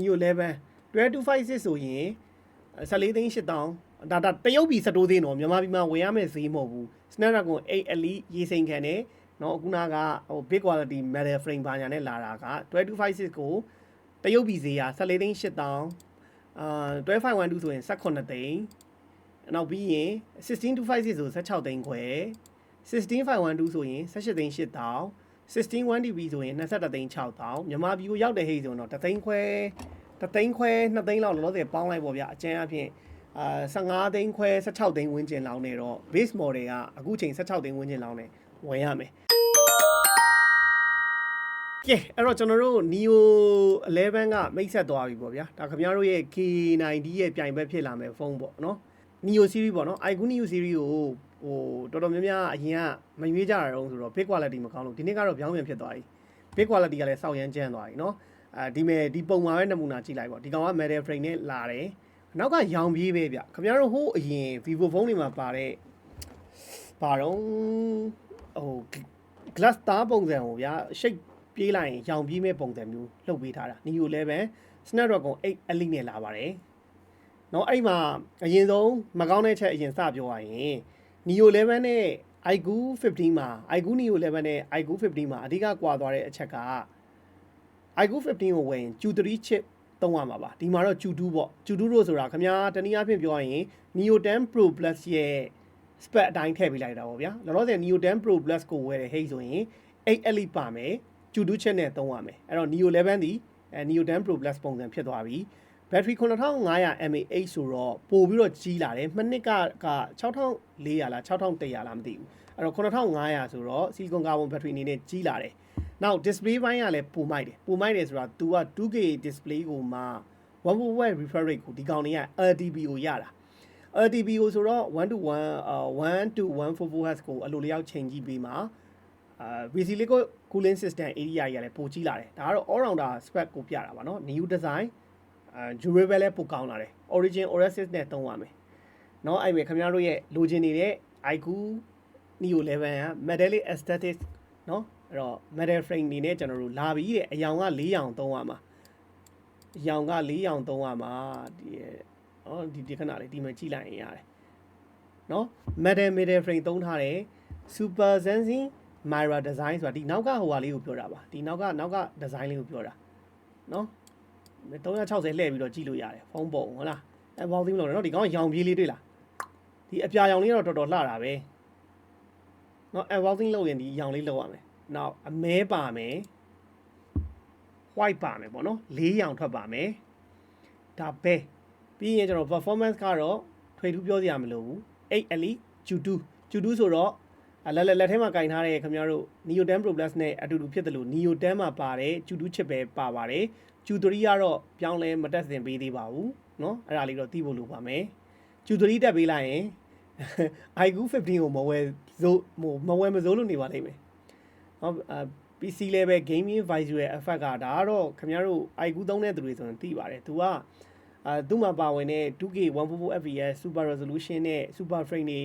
Neo 11 1256ဆိုရင်14သိန်း8000ဒါဒါတရုတ်ပြည်စတိုးသေးနော်မြန်မာပြည်မှာဝယ်ရမယ့်ဈေးမဟုတ်ဘူး Snapdragon 8 Elite ရေးစိန်ခံတယ်နော်အခုနကဟို big quality metal frame ဘာညာနဲ့လာတာက1256ကိုတရုတ်ပြည်ဈေးက14သိန်း8000အာ1252ဆိုရင်18သိန်းနောက်ပြီးရင်16256ဆို16သိန်းခွဲ16512ဆိုရင်18သိန်း8000 16 1DB ဆိုရင်21သိန်း6000မြန်မာပြည်ကိုရောက်တဲ့ဟိတ်ဆိုတော့3သိန်းခွဲ3သိန်းခွဲ2သိန်းလောက်လောလောဆယ်ပေါင်းလိုက်ပေါ့ဗျာအကျန်းအဖြစ်အာ15သိန်းခွဲ16သိန်းဝန်းကျင်လောက်နေတော့ base model ကအခုချိန်16သိန်းဝန်းကျင်လောက်နေဝင်ရမယ်ကဲအဲ့တော့ကျွန်တော်တို့ Neo 11ကမိတ်ဆက်သွားပြီပေါ့ဗျာဒါခင်ဗျားတို့ရဲ့ K90 ရဲ့ပြိုင်ဘက်ဖြစ်လာမယ်ဖုန်းပေါ့နော် Neo series ပေါ့နော် iQOO Neo series ကို ဟိုတော်တော်များများအရင်ကမရွေးကြတာတော့ဆိုတော့ big quality မကောင်းလို့ဒီနေ့ကတော့ပြောင်းပြန်ဖြစ်သွားပြီ big quality ကလည်းစောက်ရမ်းကျန်းသွားပြီเนาะအဲဒီမဲ့ဒီပုံမှာပဲနမူနာကြည့်လိုက်ပေါ့ဒီကောင်က metal frame နဲ့လာတယ်နောက်ကရောင်ပြေးပဲဗျခင်ဗျားတို့ဟိုးအရင် vivo ဖုန်းတွေမှာပါတဲ့ပါတော့ဟို glass သားပုံစံကိုဗျာ shape ပြေးလိုက်ရင်ရောင်ပြေးမဲ့ပုံစံမျိုးလှုပ်ပေးထားတာ Neo 11 Snapdragon 8 Elite နဲ့လာပါတယ်เนาะအဲ့ဒီမှာအရင်ဆုံးမကောင်းတဲ့ချက်အရင်စပြောရရင် Neo 11နဲ့ iQOO 15မှာ iQOO Neo 11နဲ့ iQOO 15မှာအဓိကကွာသွားတဲ့အချက်က iQOO 15ကိုဝင် Q3 chip သုံးရမှာပါဒီမှာတော့ Q2 ပေါ့ Q2 လို့ဆိုတာခင်ဗျာတနည်းအားဖြင့်ပြောရရင် Neo 10 Pro Plus ရဲ့ spec အတိုင်းထည့်ပေးလိုက်တာပေါ့ဗျာလောလောဆယ် Neo 10 Pro Plus ကိုဝယ်တဲ့ဟိတ်ဆိုရင်8 Elite ပါမယ် Q2 chip နဲ့သုံးရမယ်အဲ့တော့ Neo 11ဒီအဲ Neo 10 Pro Plus ပုံစံဖြစ်သွားပြီ battery 9500 mAh ဆိုတော့ပို့ပြီးတော့ကြီးလာတယ်နှစ်နှစ်ကက6400လား6100လားမသိဘူးအဲ့တော့9500ဆိုတော့ silicon carbon battery အနေနဲ့ကြီးလာတယ်နောက် display ဘိုင်းကလည်းပိုမိုက်တယ်ပိုမိုက်တယ်ဆိုတာ तू က 2K display ကိုမှ1 watt refresh rate ကိုဒီကောင်တွေက LTP ကိုရတာ LTP ကိုဆိုတော့1 to 1အာ1 to 144 Hz ကိုအလိုလျောက်ချိန်ကြည့်ပြီးမှအာ VC Liquid cooling system area ကြီးကလည်းပိုကြီးလာတယ်ဒါကတော့ all rounder spec ကိုပြတာပါเนาะ new design အဲ durable လည်းပိုကောင်းလာတယ် origin oasis နဲ့သုံးရမယ်เนาะအဲ့မဲ့ခင်ဗျားတို့ရဲ့လိုချင်နေတဲ့ iQOO Neo 11က metallic aesthetics เนาะအဲ့တော့ metal frame နေနဲ့ကျွန်တော်တို့လာပြီးတဲ့အယောင်က၄ရောင်သုံးရမှာအယောင်က၄ရောင်သုံးရမှာဒီဩဒီဒီခဏလေးဒီမှာကြည့်လိုက်ရင်ရတယ်เนาะ metal metal frame သုံးထားတယ် super sensing Myra design ဆိုတာဒီနောက်ကဟိုဟာလေးကိုပြောတာပါဒီနောက်ကနောက်က design လေးကိုပြောတာเนาะ 360လှည့်ပြီးတော့ကြည့်လို့ရတယ်ဖုန်းပုံဟုတ်လားအဲဘောင်းသိမလို့နော်ဒီကောင်ကရောင်ပြေးလေးတွေ့လားဒီအပြာရောင်လေးကတော့တော်တော်လှတာပဲနော်အဲဘောင်းသိလို့ရင်ဒီရောင်လေးလောက်ရမယ်နောက်အမဲပါမယ် white ပါမယ်ပေါ့နော်လေးရောင်ထွက်ပါမယ်ဒါပဲပြီးရင်ကျွန်တော် performance ကတော့ထွေထူးပြောစရာမလိုဘူး8 elite Q2 Q2 ဆိုတော့လက်လက်လက်ထဲမှာကင်ထားတဲ့ခင်ဗျားတို့ Neo 10 Pro Plus နဲ့အတူတူဖြစ်တယ်လို့ Neo 10မှာပါတယ် Q2 chip ပဲပါပါတယ် Q3 ကတော့ပြောင်းလဲမတက်စင်ပေးသေးပါဘူးเนาะအဲ့ဒါလေးတော့သိဖို့လိုပါမယ် Q3 တက်ပေးလိုက်ရင် iQOO 15ကိုမဝယ်စိုးဟိုမဝယ်မစိုးလို့နေပါလိမ့်မယ်เนาะအာ PC level gaming visual effect ကဒါကတော့ခင်ဗျားတို့ iQOO သုံးတဲ့သူတွေဆိုရင်သိပါတယ်သူကအာသူ့မှာပါဝင်တဲ့ 2K 144 fps super resolution နဲ့ super frame တွေ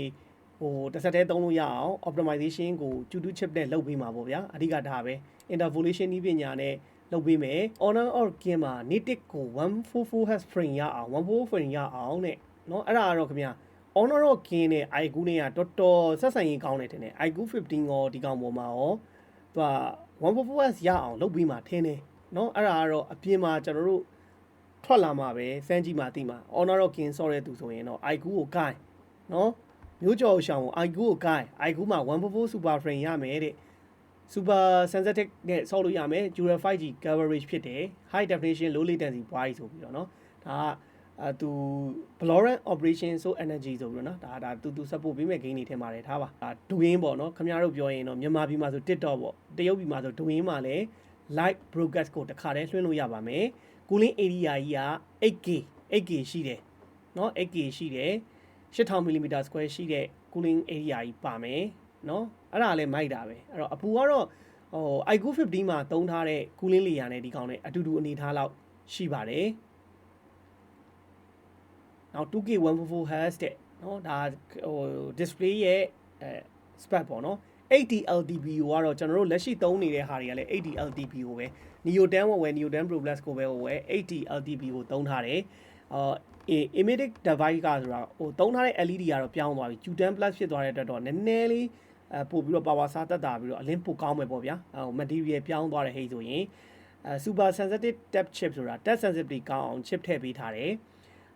ဟိုတစ်ဆက်တည်းသုံးလို့ရအောင် optimization ကို Q2 chip နဲ့လုပ်ပေးမှာပေါ့ဗျာအဓိကဒါပဲ interpolation နည်းပညာနဲ့ လုပ်ပေးမယ် honor or game မှာ native ကို 144 Hz frame ရအောင်144 frame ရအောင်တဲ့เนาะအဲ့ဒါကတော့ခင်ဗျာ honor or game နဲ့ iQOO နဲ့ကတော်တော်ဆက်ဆံရေးကောင်းတယ်ထင်တယ် iQOO 15ရောဒီကောင်ပေါ်မှာရောသူက144 Hz ရအောင်လုပ်ပြီးမှထင်းတယ်เนาะအဲ့ဒါကတော့အပြင်မှာကျွန်တော်တို့ထွက်လာမှာပဲစမ်းကြည့်မှသိမှာ honor or game ဆော့တဲ့သူဆိုရင်တော့ iQOO ကိုကိုင်းเนาะမျိုးကြော်ရှောင်းကို iQOO ကိုကိုင်း iQOO မှာ144 super frame ရမယ်တဲ့ super sensitive နဲ့ဆောက်လို့ရမယ် Dual 5G coverage ဖြစ်တယ် high definition low latency wide ဆိုပြီးတော့เนาะဒါကအဲသူ Valorant operation so energy ဆိုပြီးတော့เนาะဒါဒါသူသူ support ပေးမဲ့ game တွေထဲမှာလည်းထားပါဒါဒူရင်းပေါ့เนาะခင်ဗျားတို့ပြောရင်တော့မြန်မာပြည်မှာဆို TikTok ပေါ့တရုတ်ပြည်မှာဆိုဒူရင်းမှာလည်း live broadcast ကိုတစ်ခါတည်းလွှင့်လို့ရပါမယ် cooling area ကြီးက 8K 8K ရှိတယ်เนาะ 8K ရှိတယ်8000 mm square ရှိတဲ့ cooling area ကြီးပါမယ် နော်အဲ့ဒါလည်းမိုက်တာပဲအဲ့တော့အပူကတော့ဟို IQ50 မှာသုံးထားတဲ့ cooling layer နဲ့ဒီကောင်နဲ့အတူတူအနေထားလောက်ရှိပါတယ်နောက် 2K 144 Hz တဲ့နော်ဒါဟို display ရဲ့အဲ spec ပေါ့နော် 80LDPO ကတော့ကျွန်တော်တို့လက်ရှိသုံးနေတဲ့ဟာတွေကလည်း 80LDPO ပဲ Neo 10ဝယ် Neo 10 Pro Plus ကိုပဲဝယ် 80LDPO သုံးထားတယ်အော် emetic device ကဆိုတာဟိုသုံးထားတဲ့ LED ကတော့ပြောင်းသွားပြီ Q10 Plus ဖြစ်သွားတဲ့အတွက်တော့နည်းနည်းလေး အပို့ပြီးတော့ power စားတက်တာပြီးတော့အလင်းပိုကောင်းမယ်ပေါ့ဗျာဟို material ပြောင်းသွားတဲ့ဟိတ်ဆိုရင်အဲ super sensitive tap chip ဆိုတာ touch sensitivity ကောင်းအောင် chip ထည့်ပေးထားတယ်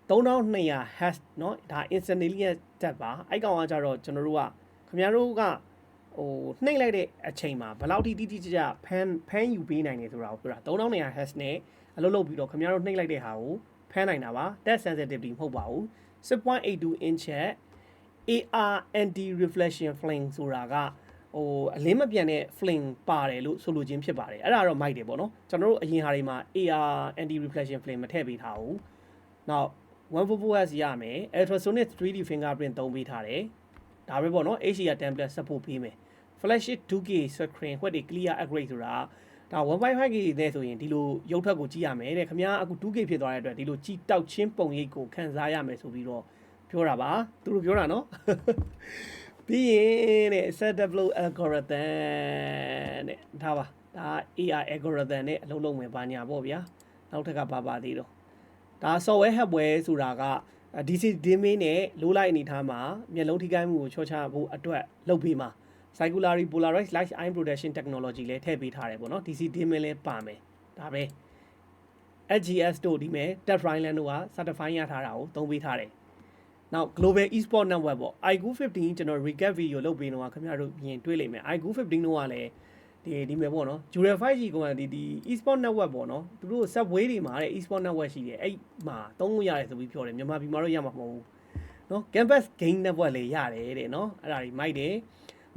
3200 hash เนาะဒါ instantaneous tap ပါအဲ့ကောင်ကကြတော့ကျွန်တော်တို့ကခင်ဗျားတို့ကဟိုနှိမ့်လိုက်တဲ့အချိန်မှာဘယ်လောက်ထိတိတိကျကျဖမ်းဖမ်းယူပေးနိုင်တယ်ဆိုတာကိုပြောတာ3200 hash နဲ့အလုပ်လုပ်ပြီးတော့ခင်ဗျားတို့နှိမ့်လိုက်တဲ့ဟာကိုဖမ်းနိုင်တာပါ touch sensitivity မဟုတ်ပါဘူး6.82 inch ရဲ့ AR anti reflection flame ဆိုတာကဟိုအလင်းမပြန်တဲ့ flame ပါတယ်လို့ဆိုလိုခြင်းဖြစ်ပါတယ်အဲ့ဒါတော့မိုက်တယ်ပေါ့နော်ကျွန်တော်တို့အရင်ဟာတွေမှာ AR anti reflection flame မထည့်ပေးထားဘူးနောက် 144S ရမယ် ultrasonic 3D fingerprint သုံးပေးထားတယ်ဒါပဲပေါ့နော် HDR template support ပေးမယ် flash 2K screen ဟွက်တွေ clear upgrade ဆိုတာဒါ 1.5K နဲ့ဆိုရင်ဒီလိုရုပ်ထွက်ကိုကြည့်ရမယ်တဲ့ခင်ဗျားအခု 2K ဖြစ်သွားတဲ့အတွက်ဒီလိုကြည့်တောက်ချင်းပုံရိပ်ကိုခန်းစားရမယ်ဆိုပြီးတော့ ပြောတာပါသူတို့ပြောတာနော်ပြီးရင်တဲ့ set develop algorithm တဲ့ဒါပါဒါ AI algorithm နဲ့အလုံးလုံးဝင်ပါညာပေါ့ဗျာနောက်ထပ်ကပါပါသေးတော့ဒါ software hardware ဆိုတာက DC domain နဲ့လိုးလိုက်အနေထားမှာမျက်လုံးထိခိုက်မှုကိုချောချဖို့အတွက်လုပ်ပေးမှာ circularly polarized light eye protection technology လည်းထည့်ပေးထားတယ်ပေါ့နော် DC domain လည်းပါမယ်ဒါပဲ HGS တို့ဒီမဲ့ Tap Rhineland တို့က certify ရထားတာကိုသုံးပေးထားတယ် နောက် Global Esport Network ပေါ့ iQ 15 ကျွန်တော် recap video လုပ်ပေးတော့ခင်ဗျားတို့မြင်တွေ့လိမ့်မယ် iQ 15တို့ကလည်းဒီဒီမဲ့ပေါ့နော် Jura 5G ကဒီဒီ Esport Network ပေါ့နော်သူတို့ subway တွေမှာတဲ့ Esport Network ရှိတယ်အဲ့မှာသုံးလို့ရတယ်ဆိုပြီးပြောတယ်မြန်မာပြည်မှာတော့ရမှာမဟုတ်ဘူးနော် Campus Game Network လည်းရတယ်တဲ့နော်အဲ့ဒါတွေမိုက်တယ်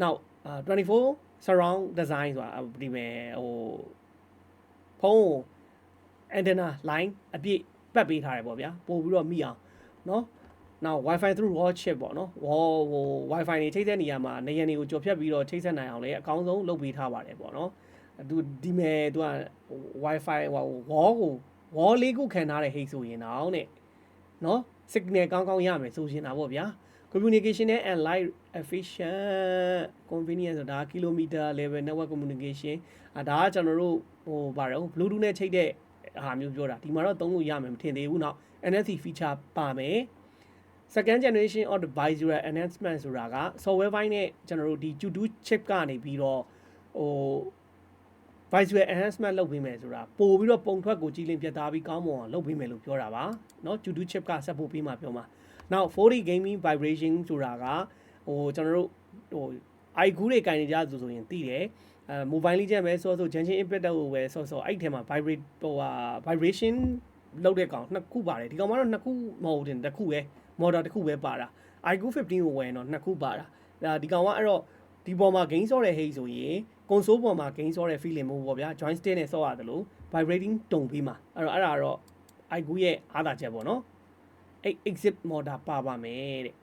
နောက်24 surround design ဆိုတာဒီမဲ့ဟိုဖုန်း antenna line အပြည့်ပတ်ပေးထားတယ်ပေါ့ဗျာပို့ပြီးတော့မိအောင်နော် နောက် Wi-Fi through wall chip ပေါ့နော် wall ဟို Wi-Fi တွေထိတဲ့နေရာမှာနေရံတွေကိုကြော်ဖြတ်ပြီးတော့ထိဆက်နိုင်အောင်လည်းအကောင်းဆုံးလုပ်ပေးထားပါတယ်ပေါ့နော်သူဒီမဲ့သူက Wi-Fi ဟို wall ကို wall လေးခုခံထားတဲ့ဟိတ်ဆိုရင်တော့တဲ့နော် signal ကောင်းကောင်းရမယ်ဆိုရင်တာပေါ့ဗျာ communication နဲ့ and light efficient convenience ဆိုတာ kilometer level network communication အဲဒါကကျွန်တော်တို့ဟိုဗါတော့ bluetooth နဲ့ချိတ်တဲ့ဟာမျိုးပြောတာဒီမှာတော့သုံးလို့ရမယ်မထင်သေးဘူးနောက် NFC feature ပါမယ် second generation of the visual enhancement ဆိုတာက software ဘိုင်းနဲ့ကျွန်တော်တို့ဒီ Q2 chip ကနေပြီးတော့ဟို visual enhancement လုပ်ပေးမယ်ဆိုတာပို့ပြီးတော့ပုံထွက်ကိုကြည်လင်ပြတ်သားပြီးကောင်းမွန်အောင်လုပ်ပေးမယ်လို့ပြောတာပါเนาะ Q2 chip က support ပေးမှာပြောမှာနောက် 4D gaming vibration ဆိုတာကဟိုကျွန်တော်တို့ဟို iQ တွေကင်နေကြဆိုဆိုရင်သိတယ်အဲ mobile လေးချက်ပဲဆော့ဆော့ junction input ကိုပဲဆော့ဆော့အဲ့ထဲမှာ vibrate ဟိုဟာ vibration လောက်တဲ့ကောင်နှစ်ခုပါတယ်ဒီကောင်မှတော့နှစ်ခုမဟုတ်တင်တစ်ခုပဲ model တစ်ခုပဲပါတာ iQ 15ကိုဝယ်တော့နှစ်ခုပါတာဒါဒီကောင်ကအဲ့တော့ဒီပေါ်မှာ gain ဆော့တဲ့ hate ဆိုရင် console ပေါ်မှာ gain ဆော့တဲ့ feeling မျိုးပေါ့ဗျာ joystick နဲ့ဆော့ရတယ်လို့ vibrating တုံပြီးမှာအဲ့တော့အဲ့ဒါတော့ iQ ရဲ့အားသာချက်ပေါ့နော်အဲ့ exit motor ပါပါမယ်တဲ့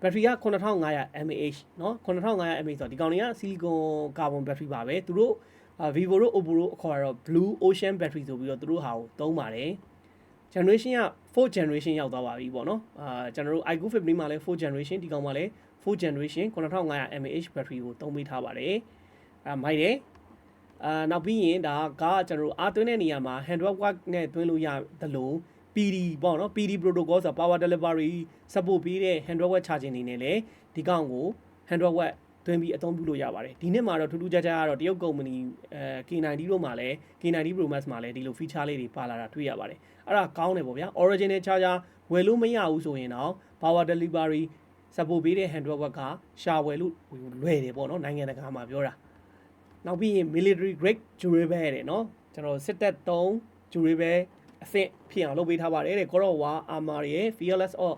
ဘက်ထရီက9500 mAhเนาะ9500 mAhဆိုတော့ဒီကောင်တွေက silicon carbon battery ပါပဲသူတို့ Vivo တို့ Oppo တို့အခေါ်ရတော့ Blue Ocean battery ဆိုပြီးတော့သူတို့ဟာကိုသုံးပါတယ် generation က4 generation ရောက်သွားပါပြီပေါ့နော်အာကျွန်တော်တို့ iQOO 15မှာလည်း4 generation ဒီကောင်မှာလည်း4 generation 9500 mAh battery ကိုသုံးပေးထားပါတယ်အာမိုက်တယ်အာနောက်ပြီးရင်ဒါကကျွန်တော်တို့အားသွင်းတဲ့နေရာမှာ handwork work နဲ့သွင်းလို့ရသလို PD ပေါ့နော် PD protocol ဆိုတာ power delivery support ပေးတဲ့ handwork work charging နေနဲ့လည်းဒီကောင်ကို handwork work သွင်းပြီးအသုံးပြုလို့ရပါတယ်ဒီနှစ်မှာတော့ထူးထူးခြားခြားကတော့တရုတ်ကုမ္ပဏီအဲ K90 တို့မှာလည်း K90 Pro Max မှာလည်းဒီလို feature လေးတွေပါလာတာတွေ့ရပါတယ်အဲ့ဒါကောင်းတယ်ပေါ့ဗျာ original charger ဝယ်လို့မရဘူးဆိုရင်တော့ power delivery support ပေးတဲ့ handwork work ကရှာဝယ်လို့လွယ်တယ်ပေါ့နော်နိုင်ငံတကာမှာပြောတာနောက်ပြီးရင် military grade durable တဲ့နော်ကျွန်တော်စစ်တပ်3 durable အဆင့်ဖြစ်အောင်လုပ်ပေးထားပါတယ်တဲ့ God of War Armor ရဲ့ Fearless of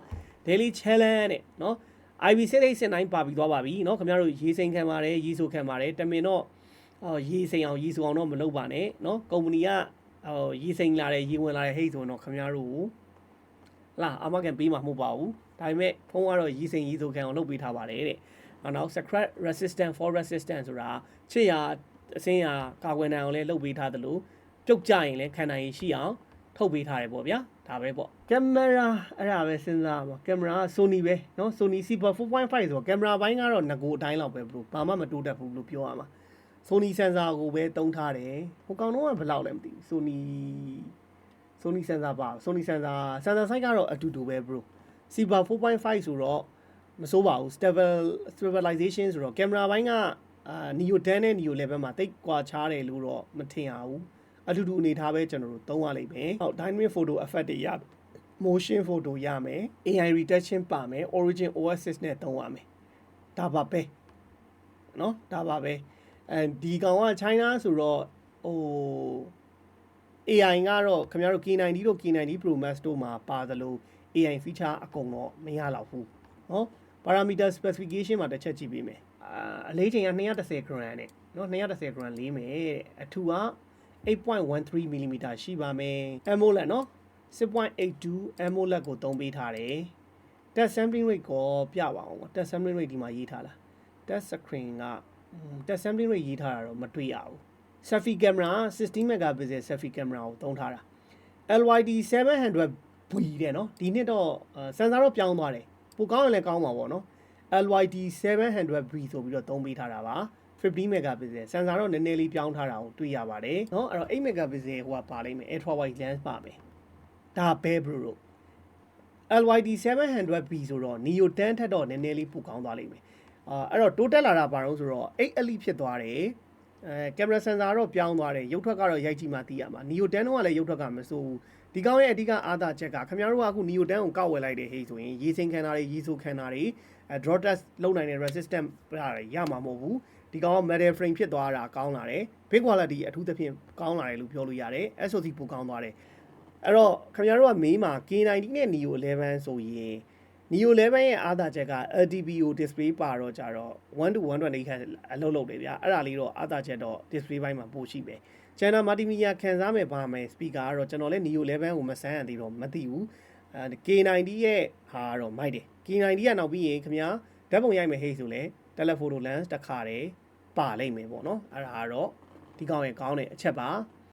Daily Challenge တဲ့နော် IB 6879ပါပြီးသွားပါပြီเนาะခင်ဗျားတို့ရေးစိန်ခံပါတယ်ရေးဆိုခံပါတယ်တမင်တော့အော်ရေးစိန်အောင်ရေးဆိုအောင်တော့မလုပ်ပါနဲ့เนาะကုမ္ပဏီကဟိုရေးစိန်လာတယ်ရေးဝင်လာတယ်ဟိတ်ဆိုတော့ခင်ဗျားတို့လာအမကန်ပေးမှာမဟုတ်ပါဘူးဒါပေမဲ့ဖုန်းကတော့ရေးစိန်ရေးဆိုခံအောင်လုပ်ပေးထားပါတယ်တဲ့နောက် scratch resistant for resistant ဆိုတာချစ်ရအစင်းရကာကွယ်နိုင်အောင်လည်းလုပ်ပေးထားသလိုပြုတ်ကြရင်လည်းခံနိုင်ရရှိအောင်ထုတ်ပေးထားတယ်ပေါ့ဗျာ ဒါပဲပေါ့ကင်မရာအဲ့ဒါပဲစဉ်းစားပါကင်မရာက Sony ပဲเนาะ Sony Super 4.5ဆိုတော့ကင်မရာဘိုင်းကတော့ငကိုအတိုင်းလောက်ပဲဘလို့ဘာမှမတိုးတက်ဘူးလို့ပြောရမှာ Sony sensor ကိုပဲတုံးထားတယ်ဟိုကောင်တော့ကဘယ်လောက်လဲမသိဘူး Sony Sony sensor ပါ Sony sensor sensor size ကတော့အတူတူပဲ bro Super 4.5ဆိုတော့မစိုးပါဘူး stable stabilization ဆိုတော့ကင်မရာဘိုင်းကအာ Neo 10နဲ့ Neo 11မှာတိတ်ကွာခြားတယ်လို့တော့မထင်ရဘူး အတူတူအနေထားပဲကျွန်တော်တို့သုံးရလိမ့်မယ်ဟုတ် dynamic photo effect တွေရ motion photo ရမယ် AI retouching ပါမယ် origin OS နဲ့သုံးရမယ်ဒါပါပဲเนาะဒါပါပဲအဲဒီကောင်က China ဆိုတော့ဟို AI ကတော့ခင်ဗျားတို့ K90 တို့ K90 Pro Max တို့မှာပါသလို AI feature အကုန်တော့မရတော့ဘူးเนาะ parameter specification မှာတစ်ချက်ကြည့်ပေးမယ်အာအလေးချိန်က210 gram နဲ့เนาะ210 gram လေးမယ်တဲ့အထူက 8.13 mm ရှိပါမယ် AMOLED နော်6.82 AMOLED ကိုသုံးပေးထားတယ် touch sampling rate ကိုပြပါအောင်ပေါ့ touch sampling rate ဒီမှာရေးထားလား touch screen က touch sampling rate ရေးထားတာတော့မတွေ့ရဘူး selfie camera 16 megapixel selfie camera ကိုသုံးထားတာ LYD 700V တဲ့နော်ဒီနှစ်တော့စင်ဆာတော့ပြောင်းသွားတယ်ပိုကောင်းရင်လည်းကောင်းမှာပေါ့နော် LYD 700V ဆိုပြီးတော့သုံးပေးထားတာပါ 50 megapixel စင်ဆာတော့နည်းနည်းလေးပြောင်းထားတာကိုတွေ့ရပါတယ်เนาะအဲ့တော့8 megapixel ဟိုကပါလိမ့်မယ် ultra wide lens ပါမယ်ဒါပဲ bro တို့ LYD 700V ဆိုတော့ Neo 10ထက်တော့နည်းနည်းလေးပိုကောင်းသွားလိမ့်မယ်အာအဲ့တော့တိုးတက်လာတာဘာလို့ဆိုတော့8 elite ဖြစ်သွားတယ်အဲကင်မရာစင်ဆာတော့ပြောင်းသွားတယ်ရုပ်ထွက်ကတော့ရိုက်ကြည့်မှသိရမှာ Neo 10တော့ကလည်းရုပ်ထွက်ကမစိုးဘူးဒီကောင်းရဲ့အဓိကအားသာချက်ကခင်ဗျားတို့ကအခု Neo 10ကိုကောက်ဝယ်လိုက်တယ်ဟေးဆိုရင်ရေစိမ်ခန္ဓာတွေရေဆိုခန္ဓာတွေအဲ draw test လုပ်နိုင်တဲ့ resistant ရတယ်ရမှာမဟုတ်ဘူး ဒီကောင်က metal frame ဖြစ်သွားတာကောင်းလာတယ် big quality အထူးသဖြင့်ကောင်းလာတယ်လို့ပြောလို့ရတယ် SOC ပိုကောင်းသွားတယ်အဲ့တော့ခင်ဗျားတို့ကမေးမှာ K90 နဲ့ Neo 11ဆိုရင် Neo 11ရဲ့အားသာချက်က LTPO display ပါတော့ကြတော့1 to 128ခန့်အလုပ်လုပ်တယ်ဗျာအဲ့ဒါလေးတော့အားသာချက်တော့ display ဘိုင်းမှာပို့ရှိမယ် channel multimedia ခံစားမယ်ပါမယ် speaker ကတော့ကျွန်တော်လည်း Neo 11ကိုမဆန်းရသေးတော့မသိဘူးအဲ K90 ရဲ့ဟာကတော့မိုက်တယ် K90 ကနောက်ပြီးရင်ခင်ဗျာဓာတ်ပုံရိုက်မယ်ဟေးဆိုလဲ telephoto lens တစ်ခါတည်း ပါလိမ့်မယ်ပေါ့နော်အဲ့ဒါကတော့ဒီကောင်ရဲ့ကောင်းတဲ့အချက်ပါ